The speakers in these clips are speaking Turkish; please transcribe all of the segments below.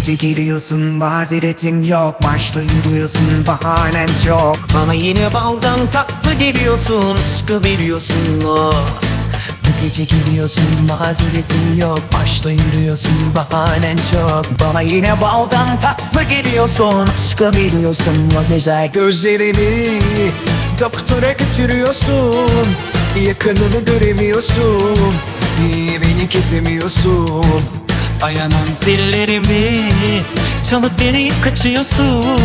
gece geliyorsun mazeretin yok. Maçta yürüyorsun bahanen çok. Bana yine baldan tatlı geliyorsun Aşkı veriyorsun. Oh. Gece geliyorsun mazeretin yok. Başta yürüyorsun bahanen çok. Bana yine baldan tatlı geliyorsun Aşkı veriyorsun. O güzel gözlerini Doktora götürüyorsun. Yakınını göremiyorsun Niye beni kesemiyorsun Ayanan zillerimi Çalıp beni kaçıyorsun.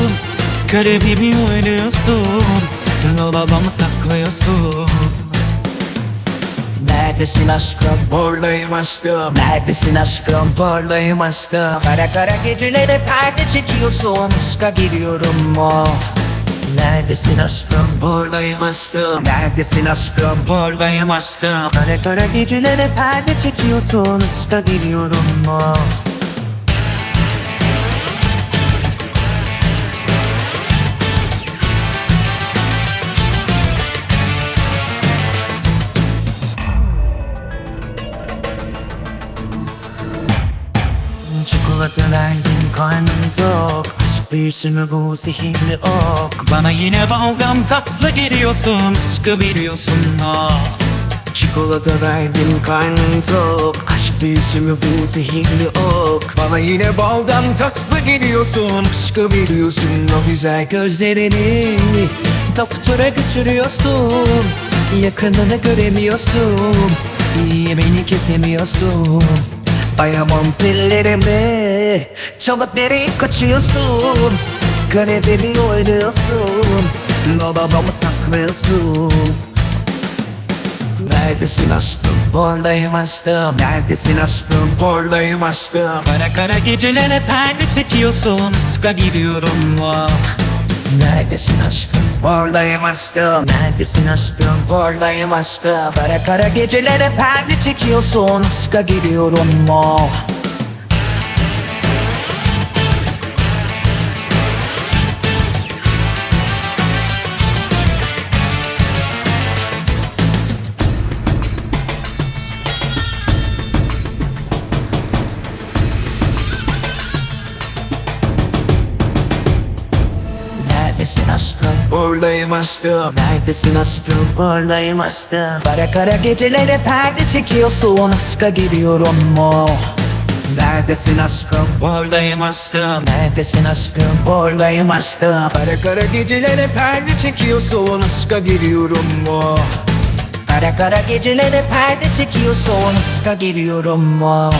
Garibimi oynuyorsun? Dolabamı saklıyorsun. Neredesin aşkım? Buradayım aşkım. Neredesin aşkım? Buradayım aşkım. Kara kara gecelere perde çekiyorsun. Aşka geliyorum. Oh. Neredesin aşkım? Buradayım aşkım Neredesin aşkım? Buradayım aşkım Kara kara gecelere perde çekiyorsun Aşka geliyorum oh. Çikolata verdin karnım tok Büyüsü bu zehirli ok. Bana yine baldan tatlı geliyorsun Aşkı veriyorsun oh. Çikolata verdin karnın tok. Aşk büyüsü mü bu zehirli ok. Bana yine baldan tatlı geliyorsun Aşkı veriyorsun o güzel gözlerini Doktora götürüyorsun. Yakınını göremiyorsun Niye beni kesemiyorsun Ayamam zillerimi Çalıp beni kaçıyorsun Garibimi oynuyorsun Dolabamı saklıyorsun Neredesin aşkım? Buradayım aşkım Neredesin aşkım? Buradayım aşkım Kara kara gecelere perde çekiyorsun Aşka giriyorum oh. Neredesin aşkım? Buradayım aşkım Neredesin aşkım? Buradayım aşkım Kara kara gecelere perde çekiyorsun Aşka giriyorum oh. Neredesin aşkım? Buradayım aşkım Neredesin aşkım? Buradayım aşkım Kara kara gecelere perde çekiyorsun Aşka giriyorum oh. Neredesin aşkım? Buradayım aşkım Neredesin aşkım? Buradayım aşkım Kara kara gecelere perde çekiyorsun Aşka giriyorum oh. Kara kara gecelere perde çekiyorsun Aşka giriyorum oh.